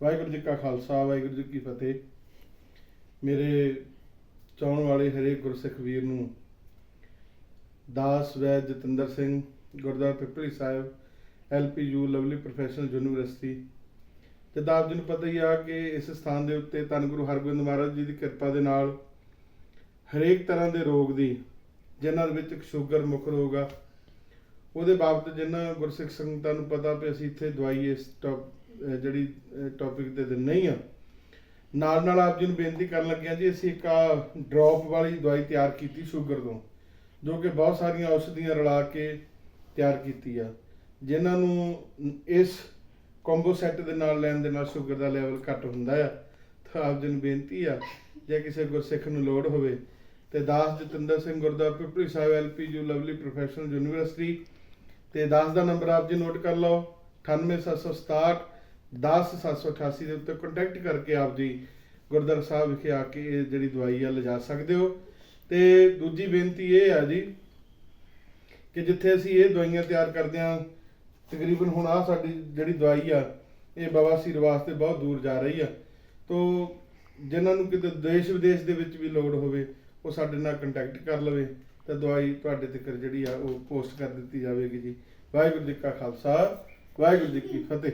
ਵਾਹਿਗੁਰੂ ਜੀ ਕਾ ਖਾਲਸਾ, ਵਾਹਿਗੁਰੂ ਜੀ ਕੀ ਫਤਿਹ। ਮੇਰੇ ਚਾਹਣ ਵਾਲੇ ਹਰੇਕ ਗੁਰਸਿੱਖ ਵੀਰ ਨੂੰ ਦਾਸ ਵੈਦ Jatinder Singh, Gurdwara Pipli Sahib LPU Lovely Professional University, ਜਿੱਦਾਂ ਆਪ ਜੀ ਨੂੰ ਪਤਾ ਹੀ ਆ ਕਿ ਇਸ ਸਥਾਨ ਦੇ ਉੱਤੇ ਧੰਨ ਗੁਰੂ ਹਰਗੋਬਿੰਦ ਮਹਾਰਾਜ ਜੀ ਦੀ ਕਿਰਪਾ ਦੇ ਨਾਲ ਹਰੇਕ ਤਰ੍ਹਾਂ ਦੇ ਰੋਗ ਦੀ, ਜਿਨ੍ਹਾਂ ਦੇ ਵਿੱਚ ਸ਼ੂਗਰ ਮੁੱਖ ਰੋਗ ਆ, ਉਹਦੇ ਬਾਬਤ ਜਿਨ੍ਹਾਂ ਗੁਰਸਿੱਖ ਸੰਗਤਾਂ ਨੂੰ ਪਤਾ ਵੀ ਅਸੀਂ ਇੱਥੇ ਦਵਾਈ ਇਸ ਟੌਪ ਜਿਹੜੀ ਟੌਪਿਕ ਦੇ ਦਿਨ ਨਹੀਂ ਆ। ਨਾਲ ਨਾਲ ਆਪ ਜੀ ਨੂੰ ਬੇਨਤੀ ਕਰਨ ਲੱਗਿਆ ਜੀ, ਅਸੀਂ ਇੱਕ ਆ ਡ੍ਰੌਪ ਵਾਲੀ ਦਵਾਈ ਤਿਆਰ ਕੀਤੀ ਸ਼ੂਗਰ ਤੋਂ, ਜੋ ਕਿ ਬਹੁਤ ਸਾਰੀਆਂ ਔਸ਼ਧੀਆਂ ਰਲਾ ਕੇ ਤਿਆਰ ਕੀਤੀ ਆ, ਜਿਨ੍ਹਾਂ ਨੂੰ ਇਸ ਕੰਬੋ ਸੈੱਟ ਦੇ ਨਾਲ ਲੈਣ ਦੇ ਨਾਲ ਸ਼ੂਗਰ ਦਾ ਲੈਵਲ ਘੱਟ ਹੁੰਦਾ ਆ। ਤਾਂ ਆਪ ਜੀ ਨੂੰ ਬੇਨਤੀ ਆ, ਜੇ ਕਿਸੇ ਗੁਰਸਿੱਖ ਨੂੰ ਲੋੜ ਹੋਵੇ, ਤੇ ਦਾਸ Jatinder Singh Gurdwara Pipli Sahib LPU Lovely Professional University, ਤੇ ਦਾਸ ਦਾ ਨੰਬਰ ਆਪ ਜੀ ਨੋਟ ਕਰ ਲਓ 98767 10788 ਦੇ ਉੱਤੇ ਕੰਟੈਕਟ ਕਰਕੇ ਆਪ ਜੀ ਗੁਰਦੁਆਰਾ ਸਾਹਿਬ ਵਿਖੇ ਆ ਕੇ ਇਹ ਜਿਹੜੀ ਦਵਾਈ ਆ ਲਿਜਾ ਸਕਦੇ ਹੋ। ਤੇ ਦੂਜੀ ਬੇਨਤੀ ਇਹ ਆ ਜੀ ਕਿ ਜਿੱਥੇ ਅਸੀਂ ਇਹ ਦਵਾਈਆਂ ਤਿਆਰ ਕਰਦੇ ਹਾਂ, ਤਕਰੀਬਨ ਹੁਣ ਆ ਸਾਡੀ ਜਿਹੜੀ ਦਵਾਈ ਆ, ਇਹ ਬਾਬਾ ਬਵਾਸੀਰ ਵਾਸਤੇ ਬਹੁਤ ਦੂਰ ਜਾ ਰਹੀ ਆ। ਤੋਂ ਜਿਨ੍ਹਾਂ ਨੂੰ ਕਿਤੇ ਦੇਸ਼ ਵਿਦੇਸ਼ ਦੇ ਵਿੱਚ ਵੀ ਲੋੜ ਹੋਵੇ, ਉਹ ਸਾਡੇ ਨਾਲ ਕੰਟੈਕਟ ਕਰ ਲਵੇ ਤਾਂ ਦਵਾਈ ਤੁਹਾਡੇ ਤੱਕ ਜਿਹੜੀ ਆ ਉਹ ਪੋਸਟ ਕਰ ਦਿੱਤੀ ਜਾਵੇਗੀ ਜੀ। ਵਾਹਿਗੁਰੂ ਜੀ ਕਾ ਖਾਲਸਾ, ਵਾਹਿਗੁਰੂ ਜੀ ਕੀ ਫਤਿਹ।